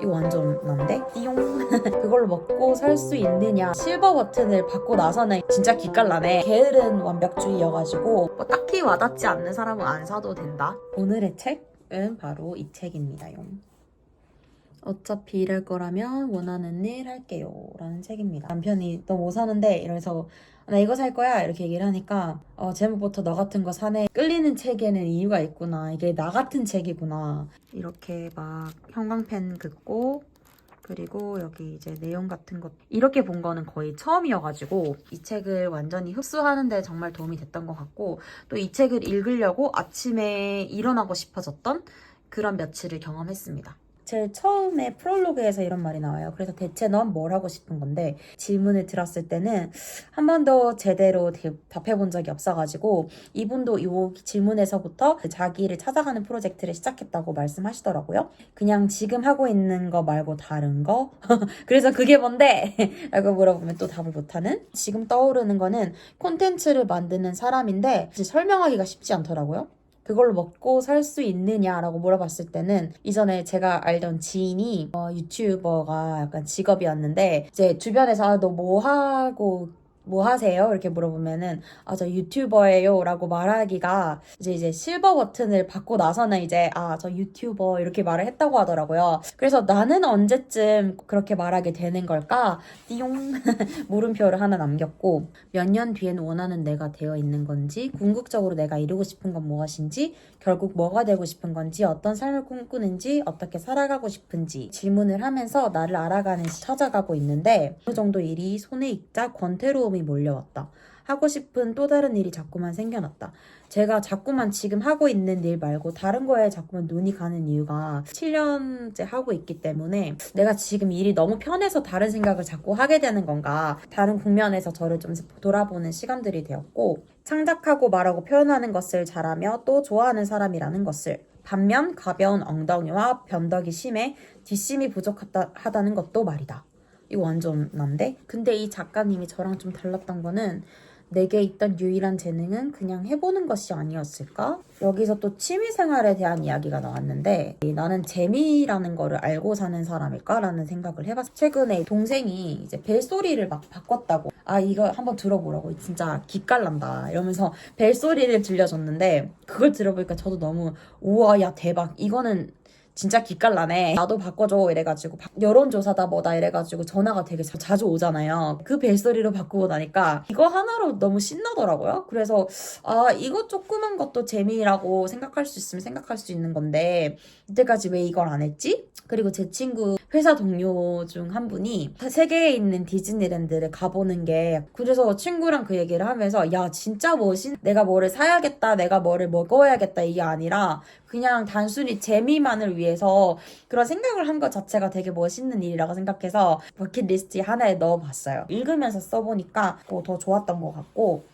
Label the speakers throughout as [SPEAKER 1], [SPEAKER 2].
[SPEAKER 1] 이거 완전 난데? 띠용. 그걸로 먹고 살 수 있느냐. 실버 버튼을 받고 나서는 진짜 기깔나네. 게으른 완벽주의여가지고 뭐 딱히 와닿지 않는 사람은 안 사도 된다. 오늘의 책은 바로 이 책입니다 용. 어차피 일할 거라면 원하는 일 할게요. 라는 책입니다. 남편이 너뭐 사는데? 이러면서 나 이거 살 거야. 이렇게 얘기를 하니까 어, 제목부터 너 같은 거 사네 끌리는 책에는 이유가 있구나. 이게 나 같은 책이구나. 이렇게 막 형광펜 긋고 그리고 여기 이제 내용 같은 것. 이렇게 본 거는 거의 처음이어가지고 이 책을 완전히 흡수하는데 정말 도움이 됐던 것 같고 또 이 책을 읽으려고 아침에 일어나고 싶어졌던 그런 며칠을 경험했습니다. 제일 처음에 프롤로그에서 이런 말이 나와요. 그래서 대체 넌 뭘 하고 싶은 건데 질문을 들었을 때는 한 번도 제대로 대- 답해 본 적이 없어가지고 이분도 이 질문에서부터 자기를 찾아가는 프로젝트를 시작했다고 말씀하시더라고요. 그냥 지금 하고 있는 거 말고 다른 거? 그래서 그게 뭔데? 라고 물어보면 또 답을 못하는? 지금 떠오르는 거는 콘텐츠를 만드는 사람인데 설명하기가 쉽지 않더라고요. 그걸로 먹고 살 수 있느냐라고 물어봤을 때는 이전에 제가 알던 지인이 어, 유튜버가 약간 직업이었는데 이제 주변에서 아, 너 뭐 하고 뭐 하세요? 이렇게 물어보면은 아 저 유튜버예요 라고 말하기가 이제 이제 실버 버튼을 받고 나서는 이제 아 저 유튜버 이렇게 말을 했다고 하더라고요. 그래서 나는 언제쯤 그렇게 말하게 되는 걸까? 띠용 물음표를 하나 남겼고 몇 년 뒤엔 원하는 내가 되어 있는 건지 궁극적으로 내가 이루고 싶은 건 무엇인지 결국 뭐가 되고 싶은 건지 어떤 삶을 꿈꾸는지 어떻게 살아가고 싶은지 질문을 하면서 나를 알아가는 시 찾아가고 있는데 어느 정도 일이 손에 익자 권태로움이 몰려왔다. 하고 싶은 또 다른 일이 자꾸만 생겨났다. 제가 자꾸만 지금 하고 있는 일 말고 다른 거에 자꾸만 눈이 가는 이유가 7년째 하고 있기 때문에 내가 지금 일이 너무 편해서 다른 생각을 자꾸 하게 되는 건가 다른 국면에서 저를 좀 돌아보는 시간들이 되었고 창작하고 말하고 표현하는 것을 잘하며 또 좋아하는 사람이라는 것을 반면 가벼운 엉덩이와 변덕이 심해 뒷심이 부족하다는 것도 말이다. 이거 완전 난데? 근데 이 작가님이 저랑 좀 달랐던 거는 내게 있던 유일한 재능은 그냥 해보는 것이 아니었을까? 여기서 또 취미생활에 대한 이야기가 나왔는데 나는 재미라는 거를 알고 사는 사람일까라는 생각을 해봤어. 최근에 동생이 이제 벨소리를 막 바꿨다고 아 이거 한번 들어보라고 진짜 기깔난다 이러면서 벨소리를 들려줬는데 그걸 들어보니까 저도 너무 우와 야 대박 이거는 진짜 기깔나네. 나도 바꿔줘 이래가지고 바- 여론조사다 뭐다 이래가지고 전화가 되게 자- 자주 오잖아요. 그 벨소리로 바꾸고 나니까 이거 하나로 너무 신나더라고요. 그래서 아 이거 조그만 것도 재미라고 생각할 수 있으면 생각할 수 있는 건데 이때까지 왜 이걸 안 했지? 그리고 제 친구 회사 동료 중 한 분이 세계에 있는 디즈니랜드를 가보는 게 그래서 친구랑 그 얘기를 하면서 야 진짜 멋있 내가 뭐를 사야겠다 내가 뭐를 먹어야겠다 이게 아니라 그냥 단순히 재미만을 위해서 그런 생각을 한 것 자체가 되게 멋있는 일이라고 생각해서 버킷리스트 하나에 넣어봤어요. 읽으면서 써보니까 또더 좋았던 것 같고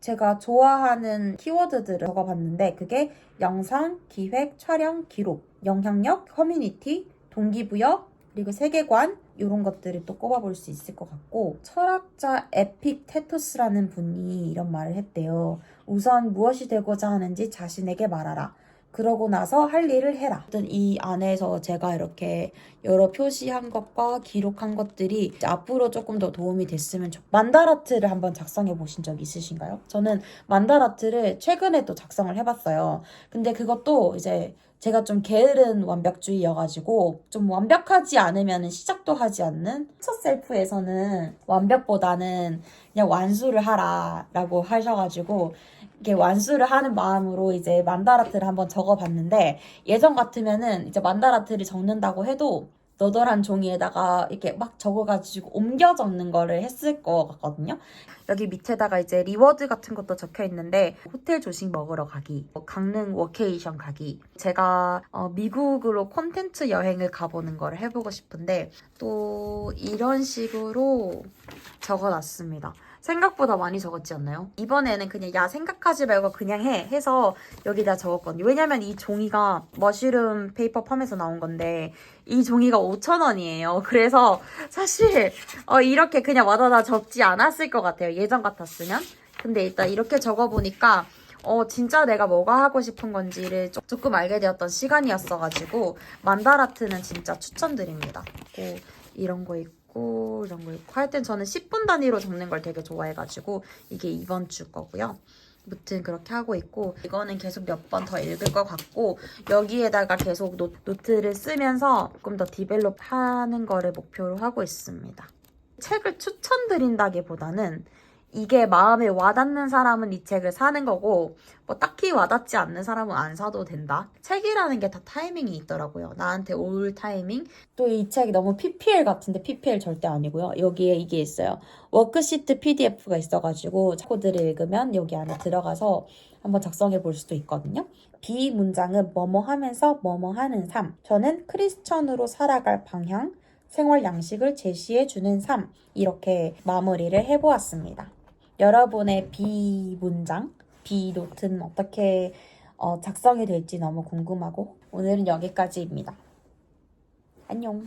[SPEAKER 1] 제가 좋아하는 키워드들을 적어봤는데 그게 영상, 기획, 촬영, 기록, 영향력, 커뮤니티, 동기부여, 그리고 세계관 이런 것들을 또 꼽아볼 수 있을 것 같고 철학자 에픽 테토스라는 분이 이런 말을 했대요. 우선 무엇이 되고자 하는지 자신에게 말하라. 그러고 나서 할 일을 해라. 이 안에서 제가 이렇게 여러 표시한 것과 기록한 것들이 앞으로 조금 더 도움이 됐으면 좋. 만다라트를 한번 작성해 보신 적 있으신가요? 저는 만다라트를 최근에 또 작성을 해봤어요. 근데 그것도 이제 제가 좀 게으른 완벽주의여가지고 좀 완벽하지 않으면 시작도 하지 않는 첫 셀프에서는 완벽보다는 그냥 완수를 하라라고 하셔가지고 이렇게 완수를 하는 마음으로 이제 만다라트를 한번 적어봤는데 예전 같으면은 이제 만다라트를 적는다고 해도 너덜한 종이에다가 이렇게 막 적어가지고 옮겨 적는 거를 했을 것 같거든요. 여기 밑에다가 이제 리워드 같은 것도 적혀 있는데 호텔 조식 먹으러 가기, 뭐 강릉 워케이션 가기. 제가 어, 미국으로 콘텐츠 여행을 가보는 거를 해보고 싶은데 또 이런 식으로 적어놨습니다. 생각보다 많이 적었지 않나요? 이번에는 그냥 야 생각하지 말고 그냥 해 해서 여기다 적었거든요. 왜냐면 이 종이가 머쉬룸 페이퍼 팜에서 나온 건데 이 종이가 5,000원이에요. 그래서 사실 어, 이렇게 그냥 와다다 적지 않았을 것 같아요. 예전 같았으면. 근데 일단 이렇게 적어보니까 어, 진짜 내가 뭐가 하고 싶은 건지를 조- 조금 알게 되었던 시간이었어가지고 만다라트는 진짜 추천드립니다. 고 이런 거 있고 이런 거 있고 할 땐 저는 10분 단위로 적는 걸 되게 좋아해가지고 이게 이번 주 거고요. 무튼 그렇게 하고 있고 이거는 계속 몇 번 더 읽을 것 같고 여기에다가 계속 노, 노트를 쓰면서 조금 더 디벨롭 하는 거를 목표로 하고 있습니다. 책을 추천드린다기보다는 이게 마음에 와닿는 사람은 이 책을 사는 거고 뭐 딱히 와닿지 않는 사람은 안 사도 된다. 책이라는 게 다 타이밍이 있더라고요. 나한테 올 타이밍. 또 이 책이 너무 PPL 같은데 PPL 절대 아니고요. 여기에 이게 있어요. 워크시트 PDF가 있어가지고 코드를 읽으면 여기 안에 들어가서 한번 작성해 볼 수도 있거든요. B 문장은 뭐뭐 하면서 뭐뭐 하는 삶. 저는 크리스천으로 살아갈 방향, 생활 양식을 제시해 주는 삶. 이렇게 마무리를 해보았습니다. 여러분의 B 문장, B 노트는 어떻게 어, 작성이 될지 너무 궁금하고 오늘은 여기까지입니다. 안녕.